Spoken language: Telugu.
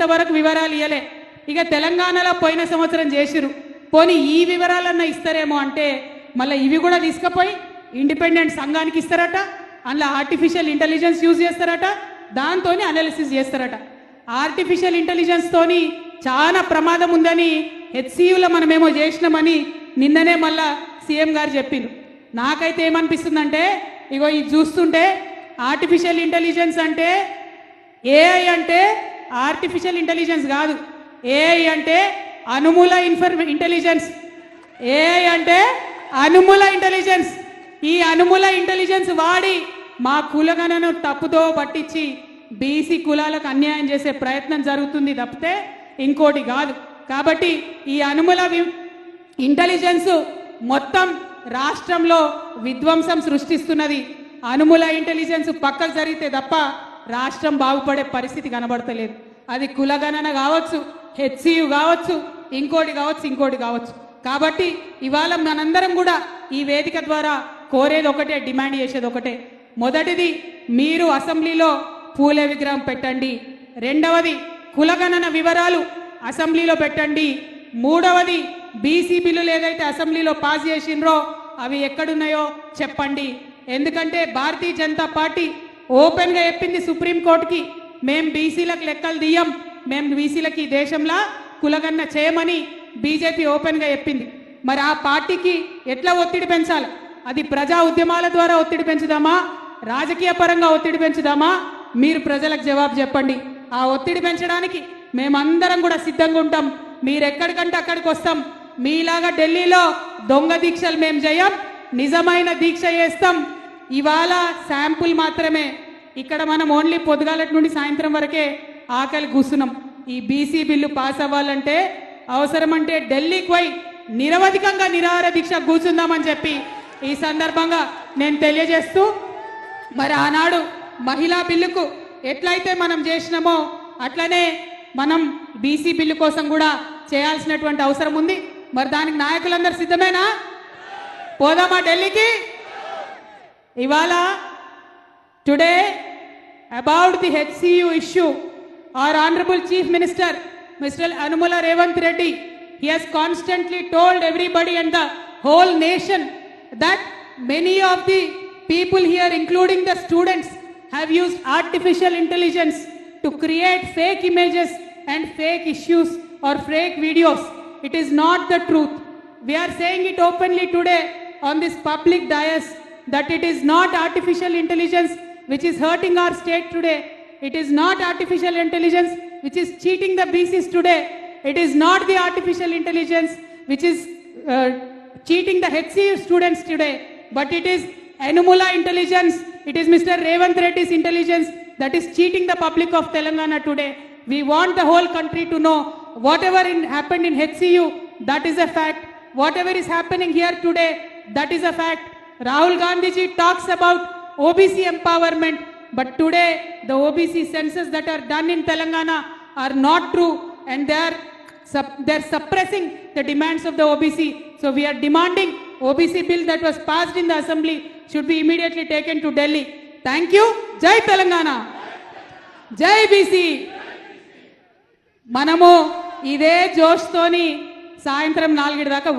ఇంతవరకు వివరాలు ఇవ్వలే ఇక తెలంగాణలో పోయిన సంవత్సరం చేసిరు పోనీ ఈ వివరాలన్నా ఇస్తారేమో అంటే మళ్ళీ ఇవి కూడా తీసుకుపోయి ఇండిపెండెంట్ సంఘానికి ఇస్తారట అందులో ఆర్టిఫిషియల్ ఇంటెలిజెన్స్ యూజ్ చేస్తారట దాంతో అనాలిసిస్ చేస్తారట. ఆర్టిఫిషియల్ ఇంటెలిజెన్స్ తోని చాలా ప్రమాదం ఉందని హెచ్సియులో మనమేమో చేసినామని నిన్ననే మళ్ళా సీఎం గారు చెప్పిండ్రు. నాకైతే ఏమనిపిస్తుందంటే ఇగో ఇది చూస్తుంటే ఆర్టిఫిషియల్ ఇంటెలిజెన్స్ అంటే ఏఐ అంటే ఆర్టిఫిషియల్ ఇంటెలిజెన్స్ కాదు. ఏఐ అంటే అనుమూల ఇన్ఫర్మే ఇంటెలిజెన్స్ ఏఐ అంటే అనుమూల ఇంటెలిజెన్స్ ఈ అనుమూల ఇంటెలిజెన్స్ వాడి మా కులగణను తప్పుతో పట్టించి బీసీ కులాలకు అన్యాయం చేసే ప్రయత్నం జరుగుతుంది తప్పితే ఇంకోటి కాదు. కాబట్టి ఈ అనుమూల వి- ఇంటెలిజెన్స్ మొత్తం రాష్ట్రంలో విధ్వంసం సృష్టిస్తున్నది. అనుముల ఇంటెలిజెన్స్ పక్కకు జరిగితే తప్ప రాష్ట్రం బాగుపడే పరిస్థితి కనబడతలేదు. అది కులగణన కావచ్చు హెచ్సియు కావచ్చు ఇంకోటి కావచ్చు ఇంకోటి కావచ్చు. కాబట్టి ఇవాళ మనందరం కూడా ఈ వేదిక ద్వారా కోరేది ఒకటే డిమాండ్ చేసేది ఒకటే. మొదటిది మీరు అసెంబ్లీలో పూలే విగ్రహం పెట్టండి. రెండవది కులగణన వివరాలు అసెంబ్లీలో పెట్టండి. మూడవది బీసీ బిల్లులు ఏదైతే అసెంబ్లీలో పాస్ చేసిండ్రో అవి ఎక్కడున్నాయో చెప్పండి. ఎందుకంటే భారతీయ జనతా పార్టీ ఓపెన్గా చెప్పింది సుప్రీంకోర్టుకి మేం బీసీలకు లెక్కలు తీయం మేం బీసీలకి దేశంలా దేశంలో కులగన్న చేయమని బీజేపీ ఓపెన్గా చెప్పింది. మరి ఆ పార్టీకి ఎట్లా ఒత్తిడి పెంచాలి? అది ప్రజా ఉద్యమాల ద్వారా ఒత్తిడి పెంచుదామా? రాజకీయ పరంగా ఒత్తిడి పెంచుదామా? మీరు ప్రజలకు జవాబు చెప్పండి. ఆ ఒత్తిడి పెంచడానికి మేమందరం కూడా సిద్ధంగా ఉంటాం. మీరు ఎక్కడికంటే అక్కడికి వస్తాం. మీలాగా ఢిల్లీలో దొంగ దీక్షలు మేము చేయం నిజమైన దీక్ష చేస్తాం. ఇవాళ శాంపుల్ మాత్రమే. ఇక్కడ మనం ఓన్లీ పొద్దుగాలటి నుండి సాయంత్రం వరకే ఆకలి కూసున్నాం ఈ బీసీ బిల్లు పాస్ అవ్వాలంటే అవసరమంటే ఢిల్లీకి పోయి నిరవధికంగా నిరాహార దీక్ష కూర్చుందామని చెప్పి ఈ సందర్భంగా నేను తెలియజేస్తూ మరి ఆనాడు మహిళా బిల్లుకు ఎట్లయితే మనం చేసినామో అట్లనే మనం బీసీ బిల్లు కోసం కూడా చేయాల్సినటువంటి అవసరం ఉంది. మరి దానికి నాయకులందరూ సిద్ధమేనా? పోదామా ఢిల్లీకి? ఇవాళ today about the HCU issue our honorable chief minister mr anumala revant reddy he has constantly told everybody and the whole nation that many of the people here including the students have used artificial intelligence to create fake images and fake issues or fake videos it is not the truth we are saying it openly today on this public dais that it is not artificial intelligence which is hurting our state today. It is not artificial intelligence which is cheating the BCs today. It is not the artificial intelligence which is uh, cheating the HCU students today. But it is Anumula intelligence. It is Mr. Revant Reddy's intelligence that is cheating the public of Telangana today. We want the whole country to know whatever in, happened in HCU, that is a fact. Whatever is happening here today, that is a fact. Rahul Gandhi ji talks about OBC empowerment, but today the OBC census that are done in Telangana are not true and they are sup- they're suppressing the demands of the OBC. So we are demanding OBC bill that was passed in the assembly should be immediately taken to Delhi. Thank you. Jai Telangana. జై బీసీ మనము ఇదే జోష్తోని సాయంత్రం నాలుగిటి దాకా